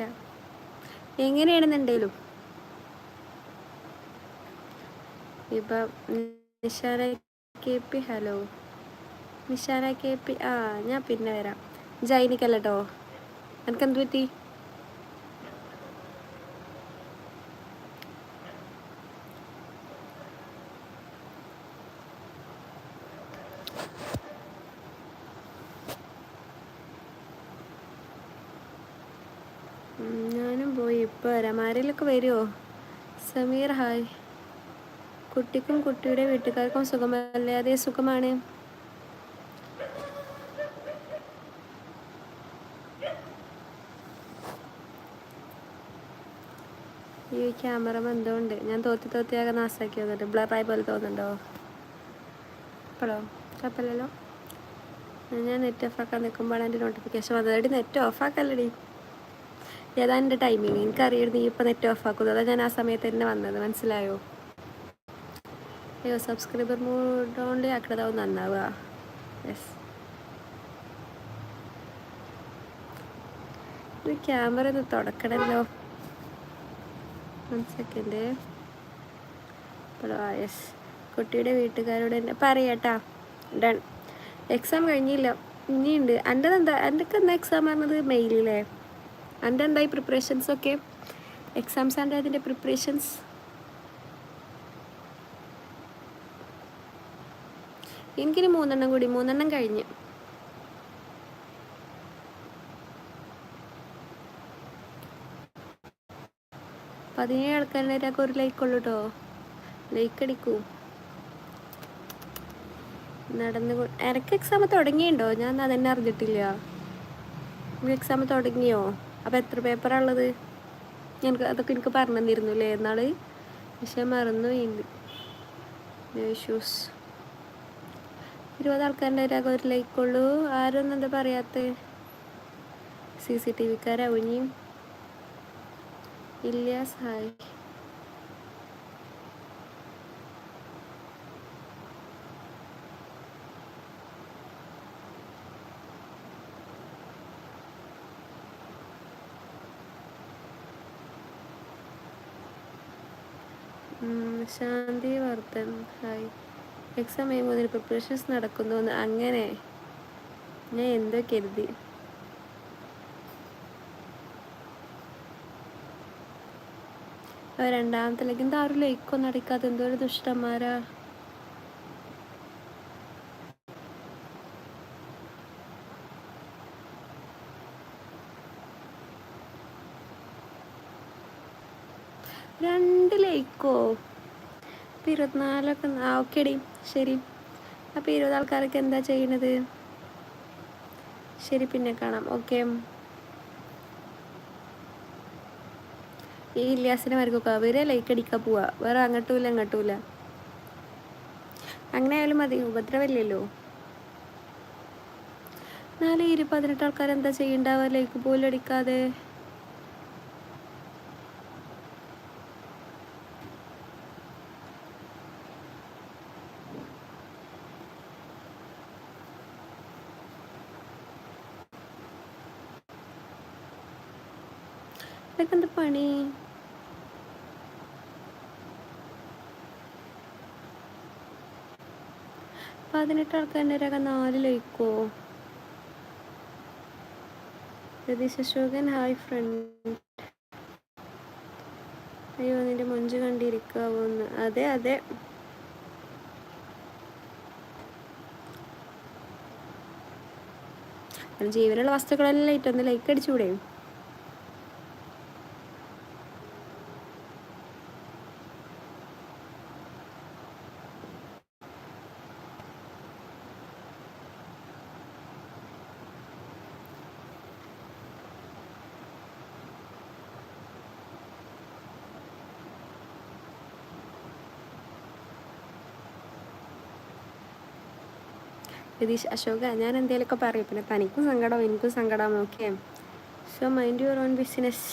കുഴപ്പമില്ല എങ്ങനെയാണെന്നുണ്ടെങ്കിലും. ഇപ്പം Nishara K P hello. Nishara K P ആ ഞാൻ പിന്നെ വരാം. ജൈനിക്കല്ലോ എനിക്ക് എന്ത് പറ്റി? ഞാനും പോയി. ഇപ്പോൾ വരാം ആരെങ്കിലൊക്കെ വരുമോ സമീർ ഹായ്. കുട്ടിക്കും കുട്ടിയുടെ വീട്ടുകാർക്കും സുഖമല്ലേ അതേ സുഖമാണ്. ഈ ക്യാമറ എന്തുകൊണ്ട് ഞാൻ തോത്തി തോത്തിയാകെ നാസാക്കി വന്നിട്ട്. ബ്ലറായി പോലെ തോന്നുന്നുണ്ടോ? ഇപ്പോഴോ കുഴപ്പമില്ലല്ലോ. ഞാൻ നെറ്റ് ഓഫാക്കാൻ നിൽക്കുമ്പോഴാണ് എന്റെ നോട്ടിഫിക്കേഷൻ വന്നത്. എടി നെറ്റ് ഓഫാക്കല്ലടി ഏതാ എന്റെ ടൈമിങ് എനിക്കറിയാം നീ ഇപ്പോൾ നെറ്റ് ഓഫ് ആക്കുന്നത് അതാ ഞാൻ ആ സമയത്ത് തന്നെ വന്നത്. മനസ്സിലായോ? അയ്യോ സബ്സ്ക്രൈബർ ഓൺലി ആക്കണതാവും നന്നാവുക. യെസ് ഇത് ക്യാമറ ഒന്ന് തുടക്കണമല്ലോ വൺ സെക്കൻഡ് ഇപ്പോഴോ യെസ് കുട്ടിയുടെ വീട്ടുകാരോട് തന്നെ പറയട്ടാ. ഡൺ എക്സാം കഴിഞ്ഞില്ല. ഇനിയുണ്ട്. എന്റെ എന്താ എന്റെ എന്താ എക്സാം പറഞ്ഞത് മെയിലില്ലേ എന്റെ എന്തായി പ്രിപ്പറേഷൻസ് ഒക്കെ എക്സാംസ് ആൻഡ് അതിന്റെ പ്രിപ്പറേഷൻസ് എനിക്കിനി മൂന്നെണ്ണം കൂടി മൂന്നെണ്ണം കഴിഞ്ഞ്. പതിനേഴ് ആൾക്കാരുടെ ഒരു ലൈക്ക് ഉള്ളൂ കേട്ടോ ലൈക്ക് അടിക്കൂ. നടന്നു എനക്ക് എക്സാം തുടങ്ങിയുണ്ടോ? ഞാൻ അതെന്നെ അറിഞ്ഞിട്ടില്ല. എക്സാം തുടങ്ങിയോ? അപ്പോൾ എത്ര പേപ്പറാണ് ഉള്ളത് എനിക്ക് അതൊക്കെ എനിക്ക് പറഞ്ഞു തന്നിരുന്നു അല്ലേ എന്നാൾ പക്ഷെ മറന്നു ഷൂസ് ഇരുപത് ആൾക്കാരുടെ ഒരു ലൈക്കുള്ളൂ ആരൊന്നും എന്താ പറയാത്ത? സി സി ടി വിക്കാരാവും ഇല്ല hi Shanti Vardhan. Hi. Exam അതിന് പ്രിപ്പറേഷൻസ് നടക്കുന്നു അങ്ങനെ. ഞാൻ എന്തോ കരുതി? രണ്ടാമത്തെ ലൈക്ക് എന്താ ആരും ലൈക്കൊന്നും അടിക്കാതെ എന്തോ ഒരു ദുഷ്ടന്മാരാ. രണ്ട് ലൈക്കോ? ഇരുപത്തിനാലൊക്കെ ആ ഓക്കെ ഡി ശരി. അപ്പോൾ ഇരുപത് ആൾക്കാരൊക്കെ എന്താ ചെയ്യണത്? ശരി പിന്നെ കാണാം. ഓക്കെ. ഈ ഇല്യാസിനെ മരുക്കൊക്കെ അവരെ ലൈക്ക് അടിക്കാൻ പോവാ. വേറെ അങ്ങോട്ടും ഇല്ല അങ്ങോട്ടും ഇല്ല അങ്ങനെ ആയാലും മതി. ഉപദ്രവമില്ലല്ലോ. നാല് ഇരുപതിനെട്ട് ആൾക്കാരെന്താ ചെയ്യണ്ടാവുക? ലൈക്ക് പോലും അടിക്കാതെ. ഇതൊക്കെ എന്ത് പണി? പതിനെട്ട് ആൾക്കാരുടെ രകം നാല് ലൈക്കോ രതീഷ് അശോകൻ ഹായ് ഫ്രണ്ട് അയ്യോ നിന്റെ മൊഞ്ച് കണ്ടിരിക്കാവോന്ന് അതെ അതെ. ജീവനുള്ള വസ്തുക്കളെല്ലാം ഇട്ടൊന്ന് ലൈക്ക് അടിച്ചുകൂടെ? രതീഷ് അശോക ഞാൻ എന്തെങ്കിലുമൊക്കെ പറയും. പിന്നെ തനിക്കും സങ്കടം എനിക്കും സങ്കടം okay so mind your own business